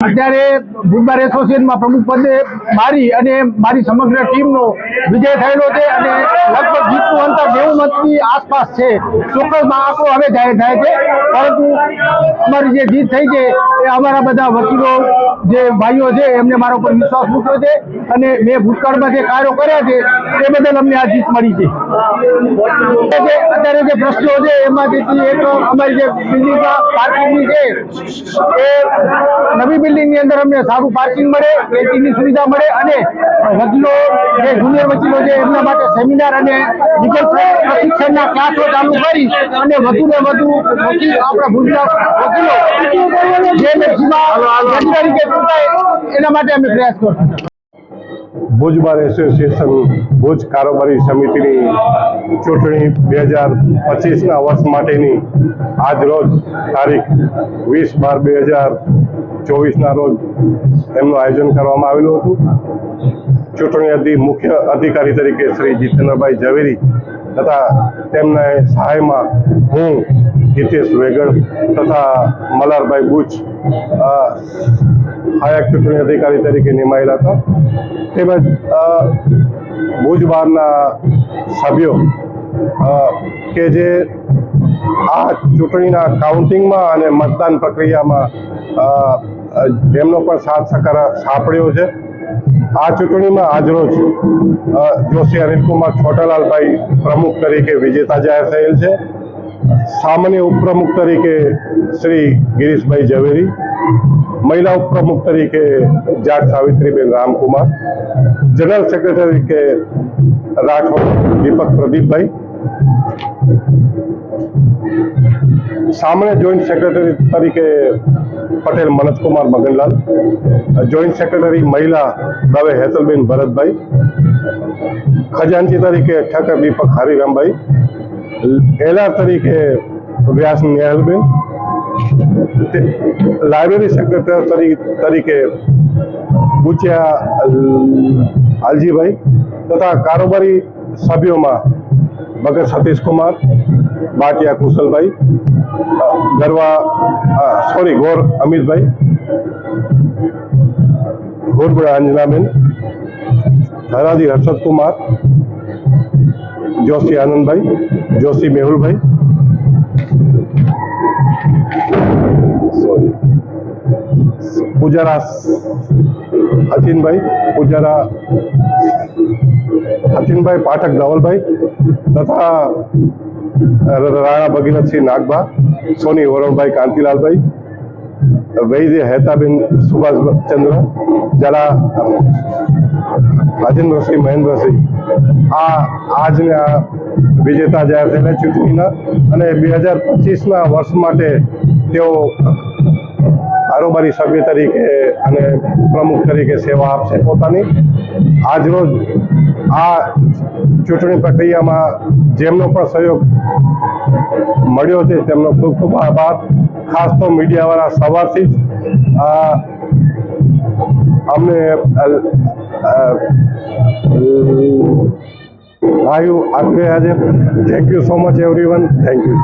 અત્યારે ભૂતબાર એસોસિએશનમાં પ્રમુખ પદે મારી અને મારી સમગ્ર ટીમનો વિજય થયેલો છે અને લગભગ જીતનું અંતર નેવું આસપાસ છે. ચોક્કસ આંકડો હવે જાહેર થાય છે. પરંતુ અમારી જે જીત થઈ છે એ અમારા બધા વકીલો જે ભાઈઓ છે એમને મારા ઉપર વિશ્વાસ મૂક્યો છે અને મેં ભૂતકાળમાં જે કાર્યો કર્યા છે તે બદલ અમને આ જીત મળી છે. અત્યારે જે પ્રશ્નો છે એમાંથી એક અમારી જે બિલ્ડિંગ પાર્કિંગની છે એ નવી બિલ્ડિંગની અંદર અમને સારું પાર્કિંગ મળે એટીની સુવિધા મળે અને વકીલો જે જુનિયર વકીલો છે એમના માટે સેમિનાર અને વિકલ્પ પ્રશિક્ષણના ક્લાસો ચાલુ કરી અને વધુ ને વધુ વકીલ આપણા ભુજના વકીલો જે તરીકે એના માટે અમે પ્રયાસ કરશું. ભુજ બાર એસોસિએશન ભુજ કારોબારી સમિતિની ચૂંટણી બે હજાર પચીસના વર્ષ માટેની આજ રોજ તારીખ વીસ બાર બે હજાર ચોવીસના રોજ એમનું આયોજન કરવામાં આવેલું હતું. ચૂંટણી અધિ મુખ્ય અધિકારી તરીકે શ્રી જીતેન્દ્રભાઈ ઝવેરી તથા તેમના સહાયમાં હું હિતેશ વેગડ તથા મલારભાઈ બુચ અ, સહાયક ચૂંટણી અધિકારી તરીકે નિમાયેલા હતા. તેમજ ભુજ બહારના સભ્યો કે જે આ ચૂંટણીના કાઉન્ટિંગમાં અને મતદાન પ્રક્રિયામાં એમનો પણ સાથ સકાર સાંપડ્યો છે. આ ચૂંટણીમાં આજરોજ જોશી અનિલકુમાર છોટાલાલભાઈ પ્રમુખ તરીકે વિજેતા જાહેર થયેલ છે. સામાન્ય ઉપપ્રમુખ તરીકે શ્રી ગિરીશભાઈ ઝવેરી મહિલા ઉપપ્રમુખ તરીકે જાટ સાવિત્રીબેન રામકુમાર જનરલ સેક્રેટરી તરીકે રાઠોડ દીપક પ્રદીપભાઈ સામાન્ય જોઈન્ટ સેક્રેટરી તરીકે પટેલ મનોજકુમાર મગનલાલ જોઈન્ટ સેક્રેટરી મહિલા દવે હેતલબેન ભરતભાઈ ખજાનચી તરીકે ઠાકર દીપક હરિરામભાઈ એલઆર તરીકે વ્યાસ નેહલબેન તે- લાઇબ્રેરી સેક્રેટરી તરીકે બુચિયા આલજીભાઈ તથા કારોબારી સભ્યોમાં ભગત સતીશકુમાર, બાટિયા કુશલભાઈ ગરવા સોરી, ગોર અમિતભાઈ ગોરબડા અંજનાબેન, ધરાજી હર્ષદકુમાર, જોશી આનંદભાઈ, જોશી મેહુલભાઈ સોરી પૂજારા હચિનભાઈ પૂજારા હચિનભાઈ પાઠક ધવલભાઈ તથા રાણા ભગીરથસિંહ નાગભા સોની વરુણભાઈ કાંતિલાલભાઈ વૈદ્ય હેતાબેન સુભાષચંદ્ર, જરા રાજેન્દ્રસિંહ મહેન્દ્રસિંહ. આ આજના વિજેતા જાહેર થયેલા ચૂંટણીના અને બે હજાર પચીસના વર્ષ માટે તેઓ કારોબારી સભ્ય તરીકે અને પ્રમુખ તરીકે સેવા આપશે પોતાની. આજરોજ આ ચૂંટણી પ્રક્રિયામાં જેમનો પણ સહયોગ મળ્યો છે તેમનો ખૂબ ખૂબ આભાર. ખાસ તો મીડિયાવાળા સવારથી જ અમને આયુ અ, લાઈવ આપી રહ્યા છે. Thank you so much everyone thank you